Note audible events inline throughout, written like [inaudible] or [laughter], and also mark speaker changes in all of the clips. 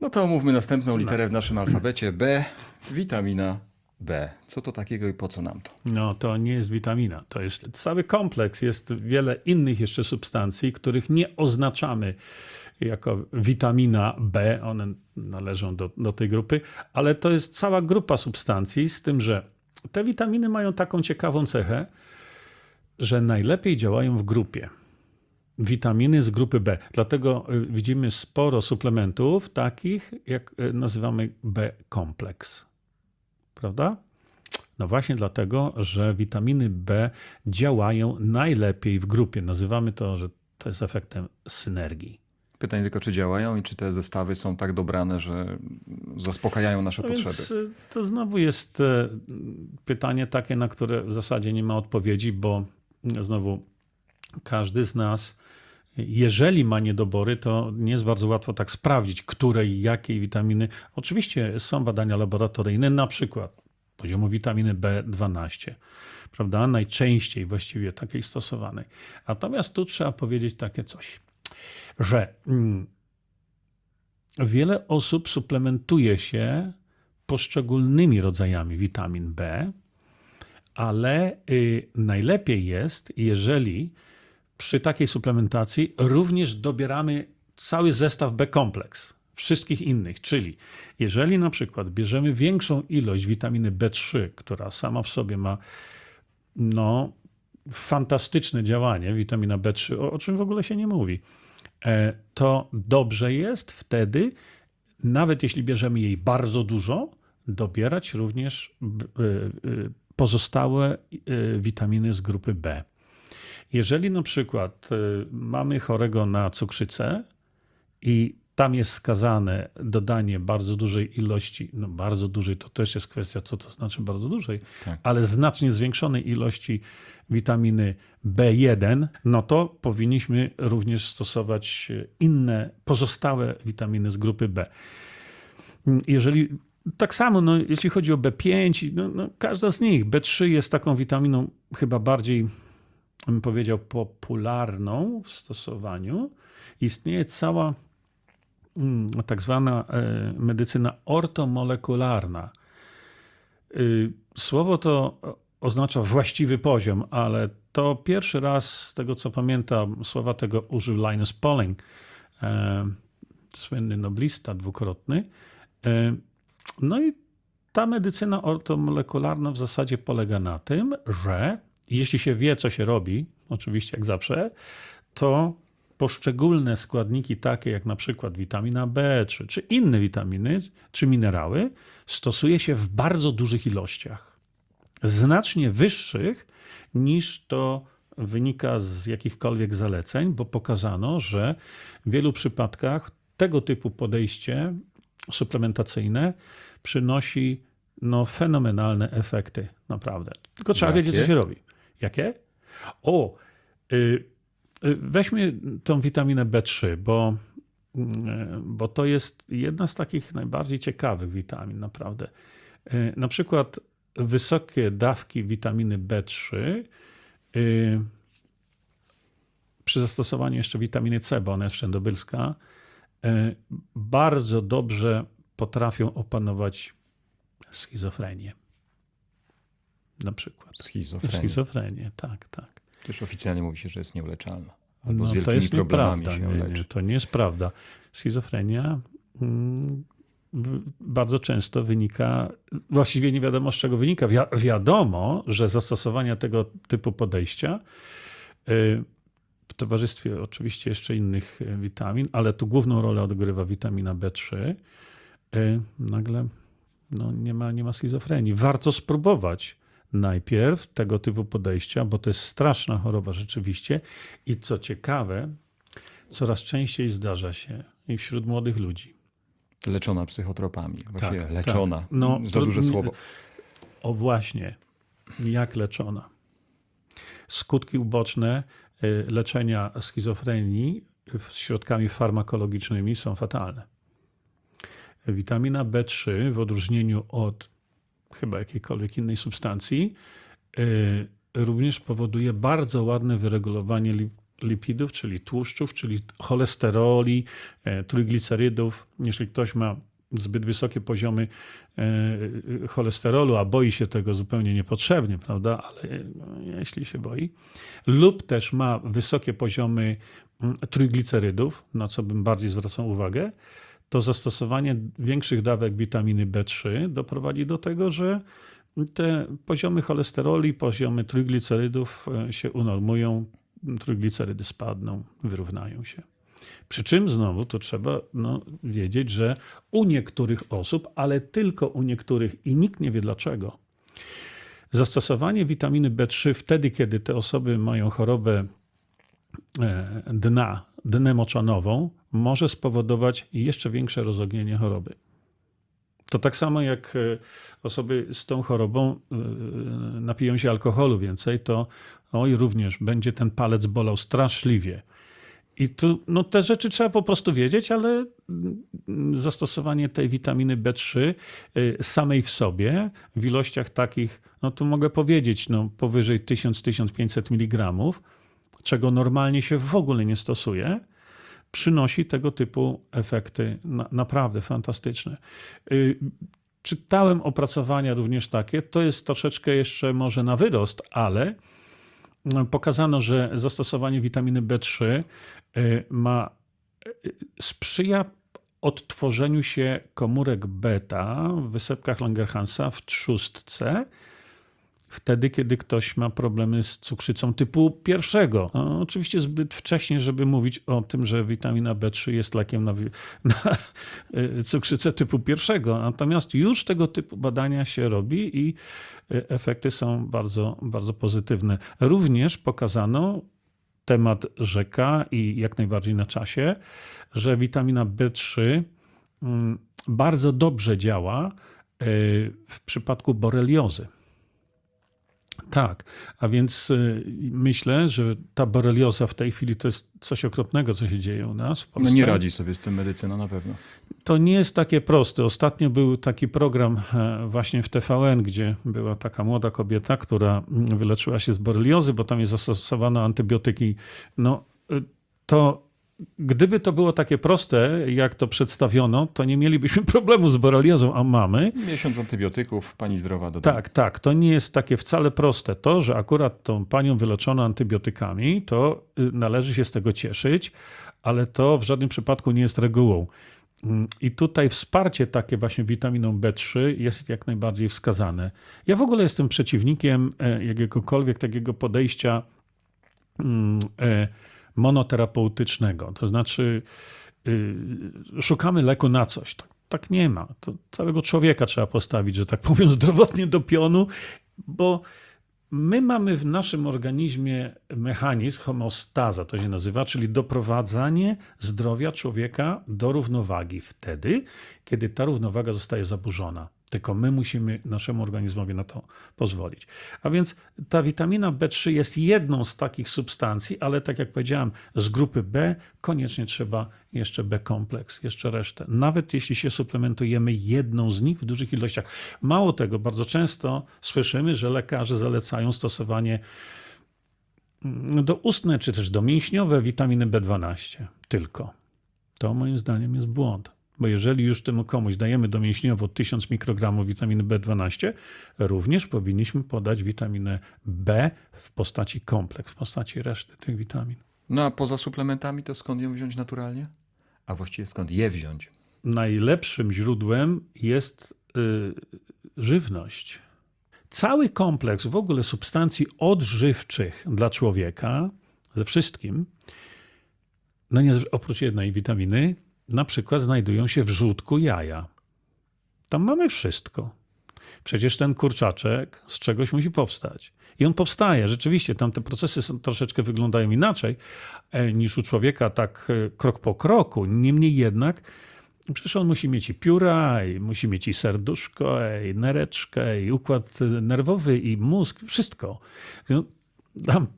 Speaker 1: No to omówmy następną literę w naszym alfabecie B. Witamina B. Co to takiego i po co nam to?
Speaker 2: No to nie jest witamina. To jest cały kompleks. Jest wiele innych jeszcze substancji, których nie oznaczamy jako witamina B. One należą do, do tej grupy, ale to jest cała grupa substancji, z tym, że te witaminy mają taką ciekawą cechę, że najlepiej działają w grupie. Witaminy z grupy B. Dlatego y, widzimy sporo suplementów takich, jak y, nazywamy B-kompleks. Prawda? No właśnie dlatego, że witaminy B działają najlepiej w grupie. Nazywamy to, że to jest efektem synergii.
Speaker 1: Pytanie tylko, czy działają i czy te zestawy są tak dobrane, że zaspokajają nasze
Speaker 2: No
Speaker 1: potrzeby.
Speaker 2: więc y, to znowu jest pytanie takie, na które w zasadzie nie ma odpowiedzi, bo znowu każdy z nas, jeżeli ma niedobory, to nie jest bardzo łatwo tak sprawdzić, której, jakiej witaminy. Oczywiście są badania laboratoryjne, na przykład poziomu witaminy B12, prawda? Najczęściej właściwie takiej stosowanej. Natomiast tu trzeba powiedzieć takie coś, że mm, wiele osób suplementuje się poszczególnymi rodzajami witamin B, ale y, najlepiej jest, jeżeli przy takiej suplementacji również dobieramy cały zestaw B-kompleks, wszystkich innych. Czyli jeżeli na przykład bierzemy większą ilość witaminy B3, która sama w sobie ma no, fantastyczne działanie, witamina B3, o, o czym w ogóle się nie mówi, e, to dobrze jest wtedy, nawet jeśli bierzemy jej bardzo dużo, dobierać również y, y, pozostałe witaminy z grupy B. Jeżeli na przykład y, mamy chorego na cukrzycę i tam jest skazane dodanie bardzo dużej ilości, no bardzo dużej, to też jest kwestia, co to znaczy bardzo dużej,
Speaker 1: Tak.
Speaker 2: ale znacznie zwiększonej ilości witaminy B1, no to powinniśmy również stosować e, inne, pozostałe witaminy z grupy B. Jeżeli tak samo, no, jeśli chodzi o B5, no, no, każda z nich, B3 jest taką witaminą chyba bardziej, bym powiedział, popularną w stosowaniu. Istnieje cała mm, tak zwana e, medycyna ortomolekularna. Y, Słowo to oznacza właściwy poziom, ale to pierwszy raz, z tego co pamiętam, słowa tego użył Linus Pauling, e, słynny noblista dwukrotny. E, No i ta medycyna ortomolekularna w zasadzie polega na tym, że jeśli się wie, co się robi, oczywiście jak zawsze, to poszczególne składniki, takie jak na przykład witamina B, czy, czy inne witaminy, czy minerały, stosuje się w bardzo dużych ilościach. Znacznie wyższych niż to wynika z jakichkolwiek zaleceń, bo pokazano, że w wielu przypadkach tego typu podejście suplementacyjne przynosi no, fenomenalne efekty, naprawdę. Tylko trzeba
Speaker 1: Jakie?
Speaker 2: wiedzieć, co się robi. Jakie? O, y, y, weźmy tą witaminę B3, bo, y, bo to jest jedna z takich najbardziej ciekawych witamin, naprawdę. Y, na przykład wysokie dawki witaminy B3 y, przy zastosowaniu jeszcze witaminy C, bo ona jest wszędobylska, y, bardzo dobrze potrafią opanować schizofrenię. Na przykład.
Speaker 1: Schizofrenia.
Speaker 2: Schizofrenię, tak, tak.
Speaker 1: Też oficjalnie mówi się, że jest nieuleczalna. Albo z
Speaker 2: No, to jest nieprawda.
Speaker 1: się
Speaker 2: Nie, nie, to nie jest prawda. Schizofrenia mm, bardzo często wynika, właściwie nie wiadomo z czego wynika. Wi- wiadomo, że zastosowania tego typu podejścia y, w towarzystwie oczywiście jeszcze innych y, witamin, ale tu główną rolę odgrywa witamina B3, y, nagle no, nie, ma, nie ma schizofrenii. Warto spróbować najpierw tego typu podejścia, bo to jest straszna choroba rzeczywiście. I co ciekawe, coraz częściej zdarza się i wśród młodych ludzi.
Speaker 1: Leczona psychotropami. Właściwie
Speaker 2: Tak,
Speaker 1: leczona.
Speaker 2: tak. No,
Speaker 1: Za duże słowo.
Speaker 2: O właśnie, jak leczona. Skutki uboczne y, leczenia schizofrenii środkami farmakologicznymi są fatalne. Witamina B3 w odróżnieniu od chyba jakiejkolwiek innej substancji y, również powoduje bardzo ładne wyregulowanie li- lipidów, czyli tłuszczów, czyli cholesteroli, e, trójglicerydów. Jeśli ktoś ma zbyt wysokie poziomy e, cholesterolu, a boi się tego zupełnie niepotrzebnie, prawda? Ale jeśli się boi, lub też ma wysokie poziomy mm, trójglicerydów, na co bym bardziej zwracał uwagę, to zastosowanie większych dawek witaminy B3 doprowadzi do tego, że te poziomy cholesteroli, poziomy trójglicerydów e, się unormują, trójglicerydy spadną, wyrównają się. Przy czym znowu to trzeba no, wiedzieć, że u niektórych osób, ale tylko u niektórych i nikt nie wie dlaczego, zastosowanie witaminy B3 wtedy, kiedy te osoby mają chorobę e, dna, dnę moczanową, może spowodować jeszcze większe rozognienie choroby. To tak samo jak e, osoby z tą chorobą e, napiją się alkoholu więcej, to oj, również będzie ten palec bolał straszliwie. I tu no, te rzeczy trzeba po prostu wiedzieć, ale mm, zastosowanie tej witaminy B3 y, samej w sobie w ilościach takich, no tu mogę powiedzieć, no, powyżej 1000-1500 mg, czego normalnie się w ogóle nie stosuje, przynosi tego typu efekty na, naprawdę fantastyczne. Y, Czytałem opracowania również takie, to jest troszeczkę jeszcze może na wyrost, ale pokazano, że zastosowanie witaminy B3 y, ma, y, sprzyja odtworzeniu się komórek beta w wysepkach Langerhansa w trzustce, wtedy, kiedy ktoś ma problemy z cukrzycą typu pierwszego. No, oczywiście zbyt wcześnie, żeby mówić o tym, że witamina B3 jest lekiem na, [laughs] na y, cukrzycę typu pierwszego. Natomiast już tego typu badania się robi i y, efekty są bardzo, bardzo pozytywne. Również pokazano temat rzeka i jak najbardziej na czasie, że witamina B3 mm, bardzo dobrze działa y, w przypadku boreliozy. Tak, a więc y, myślę, że ta borelioza w tej chwili to jest coś okropnego, co się dzieje u nas
Speaker 1: No nie radzi sobie z tym medycyna na pewno.
Speaker 2: To nie jest takie proste. Ostatnio był taki program e, właśnie w TVN, gdzie była taka młoda kobieta, która wyleczyła się z boreliozy, bo tam jest zastosowano antybiotyki. No y, to gdyby to było takie proste, jak to przedstawiono, to nie mielibyśmy [laughs] problemu z boreliozą, a mamy.
Speaker 1: Miesiąc antybiotyków, pani zdrowa do.
Speaker 2: Tak, tak. To nie jest takie wcale proste. To, że akurat tą panią wyleczono antybiotykami, to y, należy się z tego cieszyć, ale to w żadnym przypadku nie jest regułą. Mm, I tutaj wsparcie takie właśnie witaminą B3 jest jak najbardziej wskazane. Ja w ogóle jestem przeciwnikiem e, jakiegokolwiek takiego podejścia e, monoterapeutycznego. To znaczy, y, szukamy leku na coś. Tak, tak nie ma. To całego człowieka trzeba postawić, że tak powiem, [laughs] zdrowotnie do pionu, bo my mamy w naszym organizmie mechanizm homeostaza, to się nazywa, czyli doprowadzanie zdrowia człowieka do równowagi wtedy, kiedy ta równowaga zostaje zaburzona. Tylko my musimy naszemu organizmowi na to pozwolić. A więc ta witamina B3 jest jedną z takich substancji, ale tak jak powiedziałem, z grupy B koniecznie trzeba jeszcze B-kompleks, jeszcze resztę. Nawet jeśli się suplementujemy jedną z nich w dużych ilościach. Mało tego, bardzo często słyszymy, że lekarze zalecają stosowanie mm, doustne czy też domięśniowe witaminy B12 tylko. To moim zdaniem jest błąd. Bo jeżeli już temu komuś dajemy domięśniowo 1000 mikrogramów witaminy B12, również powinniśmy podać witaminę B w postaci kompleks, w postaci reszty tych witamin.
Speaker 1: No a poza suplementami to skąd ją wziąć naturalnie? A właściwie skąd je wziąć?
Speaker 2: Najlepszym źródłem jest y, żywność. Cały kompleks w ogóle substancji odżywczych dla człowieka, ze wszystkim, no nie, oprócz jednej witaminy, na przykład znajdują się w żółtku jaja. Tam mamy wszystko. Przecież ten kurczaczek z czegoś musi powstać. I on powstaje. Rzeczywiście, tam te procesy są, troszeczkę wyglądają inaczej e, niż u człowieka, tak e, krok po kroku. Niemniej jednak, przecież on musi mieć i pióra, i musi mieć i serduszko, i nereczkę, i układ nerwowy, i mózg, wszystko.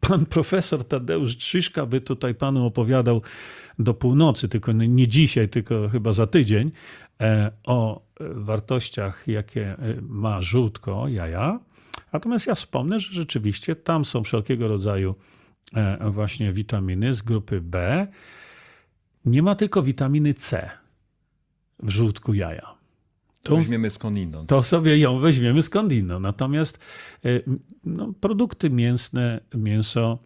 Speaker 2: Pan profesor Tadeusz Trzyszka by tutaj panu opowiadał do północy, tylko nie dzisiaj, tylko chyba za tydzień, e, o wartościach, jakie e, ma żółtko, jaja. Natomiast ja wspomnę, że rzeczywiście tam są wszelkiego rodzaju e, właśnie witaminy z grupy B. Nie ma tylko witaminy C w żółtku jaja.
Speaker 1: To weźmiemy skądinąd.
Speaker 2: to sobie ją weźmiemy skądinąd. Natomiast e, no, produkty mięsne, mięso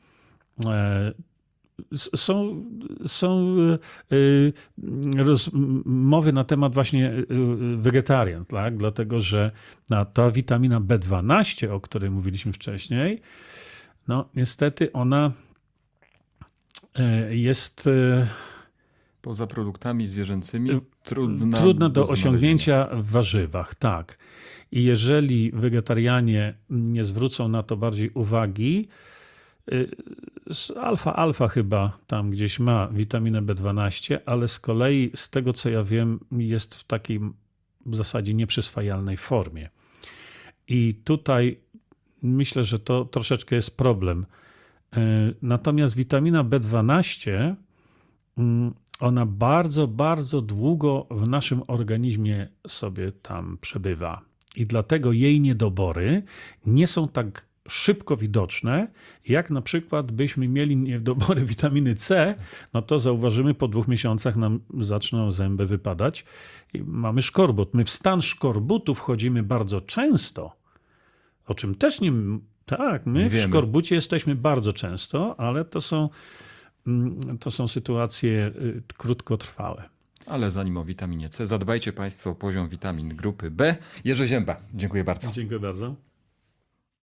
Speaker 2: e, są, są e, rozmowy na temat właśnie wegetarian, tak? dlatego że na ta witamina B12, o której mówiliśmy wcześniej, no niestety ona jest
Speaker 1: Poza produktami zwierzęcymi trudna,
Speaker 2: trudna do
Speaker 1: znalezienia.
Speaker 2: osiągnięcia w warzywach, tak. I jeżeli wegetarianie nie zwrócą na to bardziej uwagi, y, z alfa-alfa chyba tam gdzieś ma witaminę B12, ale z kolei z tego co ja wiem jest w takiej w zasadzie nieprzyswajalnej formie. I tutaj myślę, że to troszeczkę jest problem. Y, Natomiast witamina B12 mm, ona bardzo, bardzo długo w naszym organizmie sobie tam przebywa. I dlatego jej niedobory nie są tak szybko widoczne, jak na przykład byśmy mieli niedobory witaminy C, no to zauważymy po dwóch miesiącach nam zaczną zęby wypadać i mamy szkorbut. My w stan szkorbutu wchodzimy bardzo często, o czym też nie... Tak, my
Speaker 1: Nie
Speaker 2: w szkorbucie jesteśmy bardzo często, ale to są to są sytuacje y, krótkotrwałe.
Speaker 1: Ale zanim o witaminie C, zadbajcie Państwo o poziom witamin grupy B. Jerzy Zięba, dziękuję bardzo.
Speaker 2: Dziękuję bardzo.